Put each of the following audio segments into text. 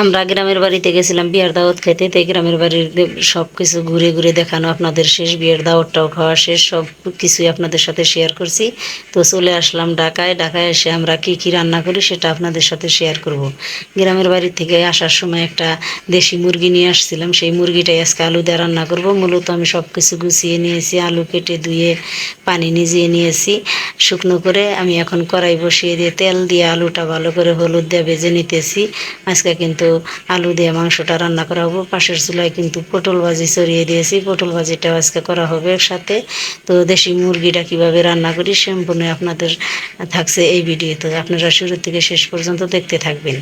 আমরা গ্রামের বাড়িতে গেছিলাম বিয়ের দাওয়াত খেতে তাই গ্রামের বাড়ির সব কিছু ঘুরে ঘুরে দেখানো আপনাদের শেষ বিয়ের দাওয়াতটাও খাওয়া শেষ, সব কিছুই আপনাদের সাথে শেয়ার করছি। তো চলে আসলাম ঢাকায় ঢাকায় এসে আমরা কি কি রান্না করি সেটা আপনাদের সাথে শেয়ার করব। গ্রামের বাড়ি থেকে আসার সময় একটা দেশি মুরগি নিয়ে আসছিলাম, সেই মুরগিটাই আজকে আলু দিয়ে রান্না করব। মূলত আমি সব কিছু গুছিয়ে নিয়েছি, আলু কেটে ধুয়ে পানি নিজিয়ে নিয়েছি, শুকনো করে আমি এখন কড়াই বসিয়ে দিয়ে তেল দিয়ে আলুটা ভালো করে হলুদ দিয়ে ভেজে নিতেছি। আজকে কিন্তু আলু দিয়ে মাংসটা রান্না করা হবে। পাশের চুলায় কিন্তু পটল ভাজি চড়িয়ে দিয়েছি। পটল ভাজিটাও আজকে করা হবে সাথে তো দেশি মুরগিটা কীভাবে রান্না করি সম্পূর্ণ আপনাদের থাকছে এই ভিডিওতে। আপনারা শুরু থেকে শেষ পর্যন্ত দেখতে থাকবেন।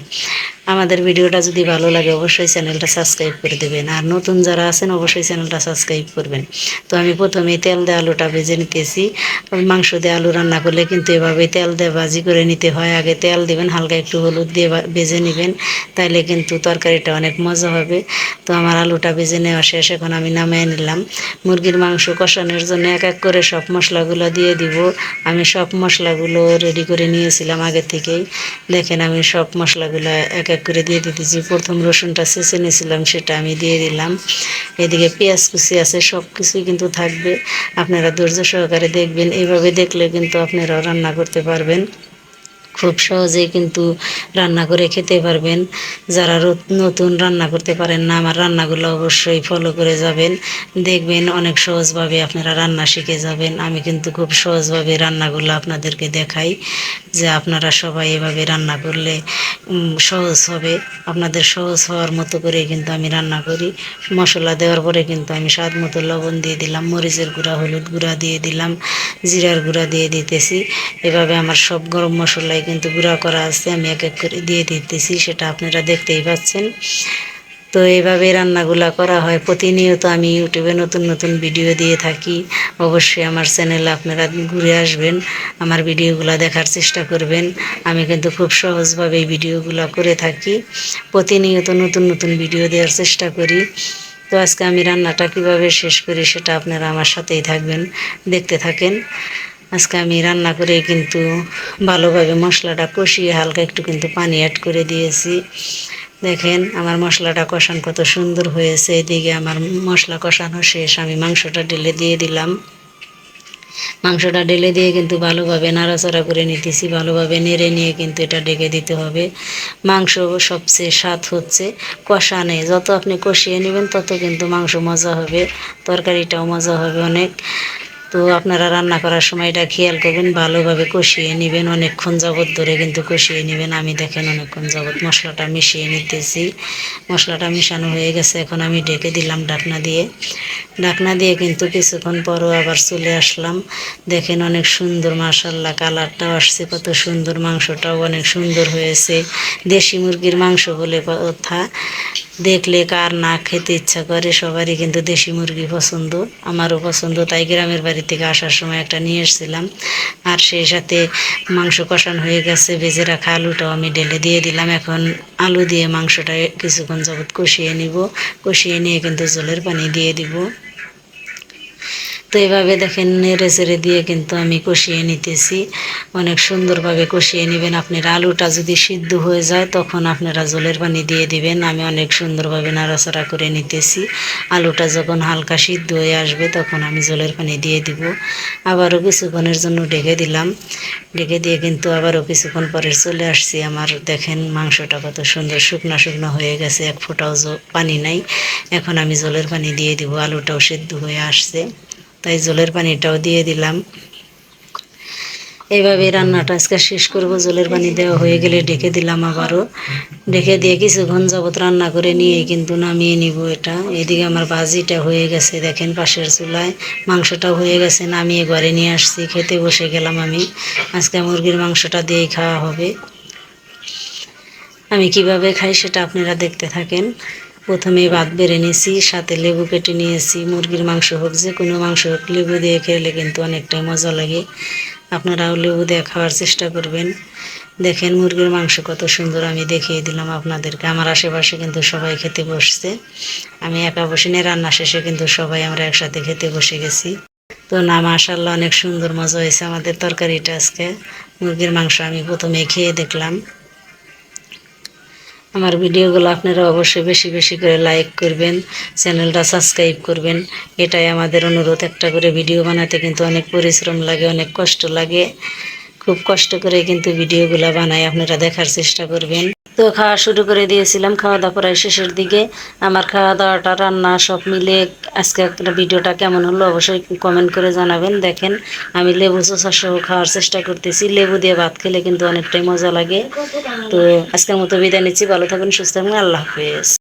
আমাদের ভিডিওটা যদি ভালো লাগে অবশ্যই চ্যানেলটা সাবস্ক্রাইব করে দেবেন। আর নতুন যারা আছেন অবশ্যই চ্যানেলটা সাবস্ক্রাইব করবেন। তো আমি প্রথমেই তেল দিয়ে আলুটা ভেজে নিতেছি। মাংস দিয়ে আলু রান্না করলে কিন্তু এভাবে তেল দিয়ে ভাজি করে নিতে হয়। আগে তেল দিবেন, হালকা একটু হলুদ দিয়ে ভেজে নেবেন। তাইলে কিন্তু তরকারিটা অনেক মজা হবে। তো আমার আলুটা ভেজে নেওয়া শেষ, এখন আমি নামিয়ে নিলাম। মুরগির মাংস কষানোর জন্য এক এক করে সব মশলাগুলো দিয়ে দিব। আমি সব মশলাগুলো রেডি করে নিয়েছিলাম আগে থেকেই। দেখেন আমি সব মশলাগুলো এক এক করে দিয়ে দিতেছি। প্রথম রসুনটা ছেঁচে নিয়েছিলাম, সেটা আমি দিয়ে দিলাম। এদিকে পেঁয়াজ কুচি আছে, সব কিছুই কিন্তু থাকবে। আপনারা ধৈর্য সহকারে দেখবেন। এইভাবে দেখলে কিন্তু আপনারাও রান্না করতে পারবেন। খুব সহজেই কিন্তু রান্না করে খেতে পারবেন। যারা নতুন রান্না করতে পারেন না, আমার রান্নাগুলো অবশ্যই ফলো করে যাবেন। দেখবেন অনেক সহজভাবে আপনারা রান্না শিখে যাবেন। আমি কিন্তু খুব সহজভাবে রান্নাগুলো আপনাদেরকে দেখাই, যে আপনারা সবাই এভাবে রান্না করলে সহজ হবে। আপনাদের সহজ হওয়ার মতো করে কিন্তু আমি রান্না করি। মশলা দেওয়ার পরে কিন্তু আমি স্বাদ মতো লবণ দিয়ে দিলাম, মরিচের গুঁড়া, হলুদ গুঁড়া দিয়ে দিলাম, জিরার গুঁড়া দিয়ে দিতেছি। এভাবে আমার সব গরম মশলাই কিন্তু গুঁড়া করা আছে, আমি এক এক করে দিয়ে দিতেছি, সেটা আপনারা দেখতেই পাচ্ছেন। তো এইভাবে রান্নাগুলা করা হয়। প্রতিনিয়ত আমি ইউটিউবে নতুন নতুন ভিডিও দিয়ে থাকি। অবশ্যই আমার চ্যানেলে আপনারা ঘুরে আসবেন, আমার ভিডিওগুলো দেখার চেষ্টা করবেন। আমি কিন্তু খুব সহজভাবে এই ভিডিওগুলো করে থাকি। প্রতিনিয়ত নতুন নতুন ভিডিও দেওয়ার চেষ্টা করি। তো আজকে আমি রান্নাটা কীভাবে শেষ করি, সেটা আপনারা আমার সাথেই থাকবেন, দেখতে থাকেন। আজকে আমি রান্না করে কিন্তু ভালোভাবে মশলাটা কষিয়ে হালকা একটু কিন্তু পানি অ্যাড করে দিয়েছি। দেখেন, আমার মশলাটা কষান কত সুন্দর হয়েছে। এদিকে আমার মশলা কষানো শেষ। আমি মাংসটা ঢেলে দিয়ে দিলাম। মাংসটা ঢেলে দিয়ে কিন্তু ভালোভাবে নাড়াচাড়া করে নিতেছি। ভালোভাবে নেড়ে নিয়ে কিন্তু এটা ডেকে দিতে হবে। মাংস সবচেয়ে স্বাদ হচ্ছে কষানে। যত আপনি কষিয়ে নেবেন, তত কিন্তু মাংস মজা হবে। তরকারিটাও মজা হবে অনেক। তো আপনারা রান্না করার সময় এটা খেয়াল করবেন, ভালোভাবে কষিয়ে নেবেন। অনেকক্ষণ যাবত ধরে কিন্তু কষিয়ে নেবেন। আমি দেখেন অনেকক্ষণ যাবত মশলাটা মিশিয়ে নিতেছি। মশলাটা মিশানো হয়ে গেছে। এখন আমি ঢেকে দিলাম ঢাকনা দিয়ে। ঢাকনা দিয়ে কিন্তু কিছুক্ষণ পরও আবার চলে আসলাম। দেখেন অনেক সুন্দর মাসাল্লাহ কালারটাও আসছে। কত সুন্দর মাংসটাও অনেক সুন্দর হয়েছে। দেশি মুরগির মাংস বলে কথা। দেখলে কার না খেতে ইচ্ছা করে, সবারই কিন্তু দেশি মুরগি পছন্দ, আমারও পছন্দ। তাই গ্রামের বাড়ি থেকে আসার সময় একটা নিয়ে এসেছিলাম। আর সেই সাথে মাংস কষান হয়ে গেছে, ভেজে রাখা আলুটাও আমি ঢেলে দিয়ে দিলাম। এখন আলু দিয়ে মাংসটা কিছুক্ষণ যাবৎ কষিয়ে নিব। কষিয়ে নিয়ে কিন্তু জলের পানি দিয়ে দিব। তো এভাবে দেখেন নেড়ে চেড়ে দিয়ে কিন্তু আমি কষিয়ে নিতেছি। অনেক সুন্দরভাবে কষিয়ে নেবেন। আপনার আলুটা যদি সিদ্ধ হয়ে যায়, তখন আপনারা জলের পানি দিয়ে দিবেন। আমি অনেক সুন্দরভাবে নাড়াচাড়া করে নিতেছি। আলুটা যখন হালকা সিদ্ধ হয়ে আসবে, তখন আমি জলের পানি দিয়ে দিব। আবারও কিছুক্ষণের জন্য ঢেকে দিলাম। ঢেকে দিয়ে কিন্তু আবারও কিছুক্ষণ পরে চলে আসছি আমার। দেখেন মাংসটা কত সুন্দর শুকনো শুকনো হয়ে গেছে। এক ফোঁটাও পানি নাই। এখন আমি জলের পানি দিয়ে দিব। আলুটাও সিদ্ধ হয়ে আসছে। তাই জলের পানিটাও দিয়ে দিলাম। এইভাবে রান্নাটা আজকে শেষ করব। জলের পানি দেওয়া হয়ে গেলে ডেকে দিলাম আবারও। ডেকে দিয়ে কিছুক্ষণ যাবত রান্না করে নিয়ে কিন্তু নামিয়ে নিব এটা। এদিকে আমার ভাজিটা হয়ে গেছে, দেখেন পাশের চুলায়। মাংসটাও হয়ে গেছে, নামিয়ে ঘরে নিয়ে আসছি। খেতে বসে গেলাম আমি। আজকে মুরগির মাংসটা দিয়েই খাওয়া হবে। আমি কীভাবে খাই সেটা আপনারা দেখতে থাকেন। প্রথমে ভাত বেড়ে নিয়েছি, সাথে লেবু কেটে নিয়েছি, মুরগির মাংস হোক, যে কোনো মাংস হোক, লেবু দিয়ে খেলে কিন্তু অনেকটাই মজা লাগে। আপনারাও লেবু দিয়ে খাওয়ার চেষ্টা করবেন। দেখেন মুরগির মাংস কত সুন্দর, আমি দেখিয়ে দিলাম আপনাদেরকে। আমার আশেপাশে কিন্তু সবাই খেতে বসছে। আমি একা বসে নিয়ে রান্না শেষে কিন্তু সবাই আমরা একসাথে খেতে বসে গেছি। তো না মাশাল্লাহ অনেক সুন্দর মজা হয়েছে আমাদের তরকারিটা আজকে। মুরগির মাংস আমি প্রথমে খেয়ে দেখলাম। আমার ভিডিওগুলো আপনারা অবশ্যই বেশি বেশি করে লাইক করবেন, চ্যানেলটা সাবস্ক্রাইব করবেন। এটাই আমাদের অনুরোধ, একটা করে ভিডিও বানাতে কিন্তু অনেক পরিশ্রম লাগে, অনেক কষ্ট লাগে। খুব কষ্ট করে কিন্তু ভিডিওগুলো বানাই আপনারা দেখার চেষ্টা করবেন। তো খাওয়া শুরু করে দিয়েছিলাম, খাওয়া দাওয়া প্রায় শেষের দিকে। আমার খাওয়া দাওয়াটা, রান্না সব মিলে আজকে একটা ভিডিওটা কেমন হলো অবশ্যই কমেন্ট করে জানাবেন। দেখেন, আমি লেবু চোষা সহ খাওয়ার চেষ্টা করতেছি। লেবু দিয়ে ভাত খেলে কিন্তু অনেকটাই মজা লাগে। তো আজকের মতো বিদায় নিচ্ছি, ভালো থাকুন, সুস্থ থাকুন, আল্লাহ হাফেজ।